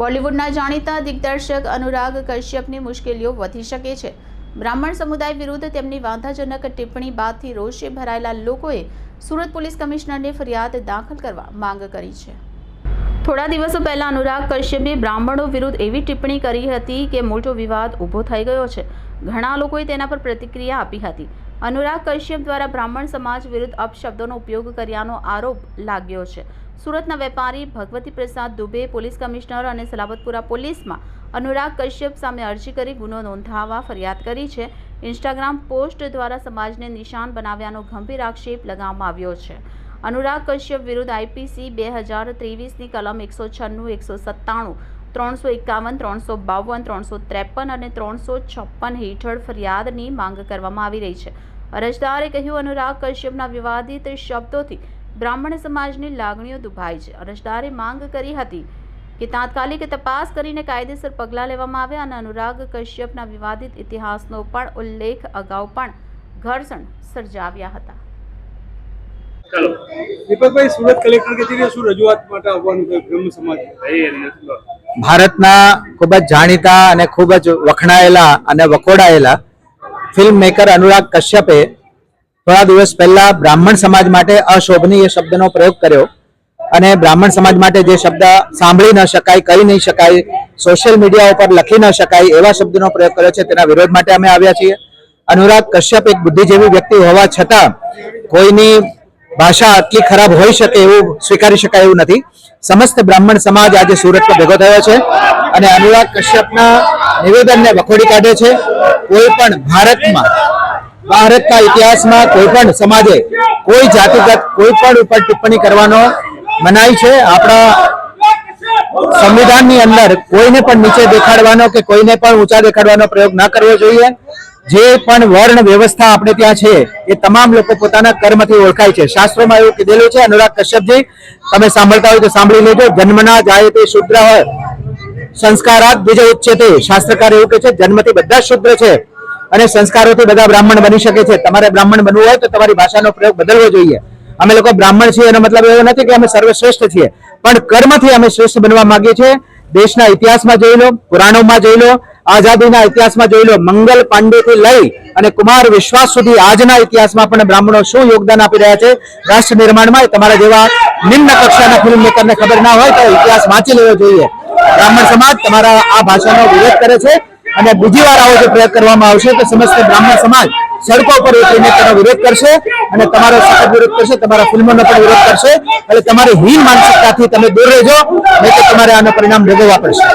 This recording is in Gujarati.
બોલિવૂડના જાણીતા દિગ્દર્શક અનુરાગ કશ્યપની મુશ્કેલીઓ વધી શકે છે. બ્રાહ્મણ સમુદાય વિરુદ્ધ તેમની વાંધાજનક ટિપ્પણી બાદથી રોષે ભરાયેલા લોકોએ સુરત પોલીસ કમિશનરને ફરિયાદ દાખલ કરવા માંગ કરી છે. થોડા દિવસો પહેલાં અનુરાગ કશ્યપે બ્રાહ્મણો વિરુદ્ધ એવી ટિપ્પણી કરી હતી કે મોટો વિવાદ ઊભો થઈ ગયો છે. ઘણા લોકોએ તેના પર પ્રતિક્રિયા આપી હતી. અનુરાગ કશ્યપ દ્વારા બ્રાહ્મણ સમાજ વિરુદ્ધ અપશબ્દોનો ઉપયોગ કર્યાનો આરોપ લાગ્યો છે. સુરતના વેપારી ભગવતી પ્રસાદ દુબે પોલીસ કમિશનર અને સલાબતપુરા પોલીસમાં અનુરાગ કશ્યપ સામે અરજી કરી ગુનો નોંધાવવા ફરિયાદ કરી છે. ઇન્સ્ટાગ્રામ પોસ્ટ દ્વારા સમાજને નિશાન બનાવ્યાનો ગંભીર આક્ષેપ લગાવવામાં આવ્યો છે. અનુરાગ કશ્યપ વિરુદ્ધ આઈપીસી બે હજાર ત્રેવીસની કલમ એકસો છન્નું, એકસો સત્તાણું ત્રણસો એકાવન ત્રણસો બાવન ત્રણસો ત્રેપન અને ત્રણસો છપ્પન હેઠળ ફરિયાદની માંગ કરવામાં આવી રહી છે. અરજદારે કહ્યું અનુરાગ કશ્યપના વિવાદિત શબ્દોથી બ્રાહ્મણ સમાજની લાગણીઓ દુભાઈ છે. અરજદારે માંગ કરી હતી કે તાત્કાલિક તપાસ કરીને કાયદેસર પગલાં લેવામાં આવે અને અનુરાગ કશ્યપના વિવાદિત ઇતિહાસનો પણ ઉલ્લેખ અગાઉ પણ ઘર્ષણ સર્જાવ્યા હતા. દીપકભાઈ સુરત કલેક્ટર કચેરીએ શું રજૂઆત માટે આવવાનું છે બ્રહ્મ સમાજ. ભારતના ખૂબ જ જાણીતા અને ખૂબ જ વખણાયેલા અને વખોડાયેલા ફિલ્મ મેકર અનુરાગ કશ્યપે થોડા દિવસ પહેલા બ્રાહ્મણ સમાજ માટે અશોભનીય શબ્દનો પ્રયોગ કર્યો અને બ્રાહ્મણ સમાજ માટે જે શબ્દ સાંભળી ન શકાય, કહી નહીં શકાય સોશિયલ મીડિયા ઉપર લખી ન શકાય એવા શબ્દનો પ્રયોગ કર્યો છે. તેના વિરોધ માટે અમે આવ્યા છીએ. અનુરાગ કશ્યપ એક બુદ્ધિજીવી વ્યક્તિ હોવા છતાં કોઈની ભાષા આટલી ખરાબ હોઈ શકે એવું સ્વીકારી શકાય એવું નથી. સમસ્ત બ્રાહ્મણ સમાજ આજે સુરતમાં ભેગો થયો છે અને અનુરાગ કશ્યપના નિવેદનને વખોડી કાઢે છે. કોઈ પણ ભારતમાં, ભારતના ઇતિહાસમાં કોઈ પણ સમાજે કોઈ જાતિગત, કોઈ પણ ઉપર ટિપ્પણી કરવાનો મનાઈ છે. આપણા સંવિધાનની અંદર કોઈને પણ નીચે દેખાડવાનો કે કોઈને પણ ઊંચા દેખાડવાનો પ્રયોગ ન કરવો જોઈએ. જે પણ વર્ણ વ્યવસ્થા આપણે ત્યાં છે, એ તમામ લોકો પોતાના કર્મથી ઓળખાય છે. શાસ્ત્રોમાં એવું કીધેલું છે, અનુરાગ કશ્યપજી, તમે સાંભળતા હોય તો સાંભળી લેજો. જન્મના જાય તે શુદ્ર હોય સંસ્કારાત બીજો ઉચ્ચતે. શાસ્ત્રકાર એવું કે છે, જન્મથી બધા શુદ્ર છે અને સંસ્કારોથી બધા બ્રાહ્મણ બની શકે છે. તમારે બ્રાહ્મણ બનવું હોય તો તમારી ભાષાનો પ્રયોગ બદલવો જોઈએ. અમે લોકો બ્રાહ્મણ છીએ એનો મતલબ એવો નથી કે અમે સર્વશ્રેષ્ઠ છીએ. પણ કર્મથી અમે શ્રેષ્ઠ બનવા માંગીએ છીએ. દેશના ઇતિહાસમાં જોઈ લો, પુરાણોમાં જોઈ લો, આઝાદીના ઇતિહાસમાં જોઈ લો, મંગલ પાંડેથી લઈ અને કુમાર વિશ્વાસ સુધી આજના ઇતિહાસમાં પણ બ્રાહ્મણો શું યોગદાન આપી રહ્યા છે, રાષ્ટ્ર નિર્માણમાં તમારા જેવા નિમ્ન કક્ષાના ફિલ્મ મેકરને ખબર ના હોય તો ઇતિહાસ વાંચી લેવો જોઈએ. બ્રાહ્મણ સમાજ તમારા આ ભાષાનો વિરોધ કરે છે અને બીજી વાર આવો જો પ્રયોગ કરવામાં આવશે તો સમસ્ત બ્રાહ્મણ સમાજ સડકો પર ઉતરીને તેનો વિરોધ કરશે અને તમારો સખત વિરોધ કરશે તમારા ફિલ્મોનો પણ વિરોધ કરશે. એટલે તમારી હીન માનસિકતાથી તમે દૂર રહેજો નહીં તો તમારે આનું પરિણામ ભોગવવા પડશે.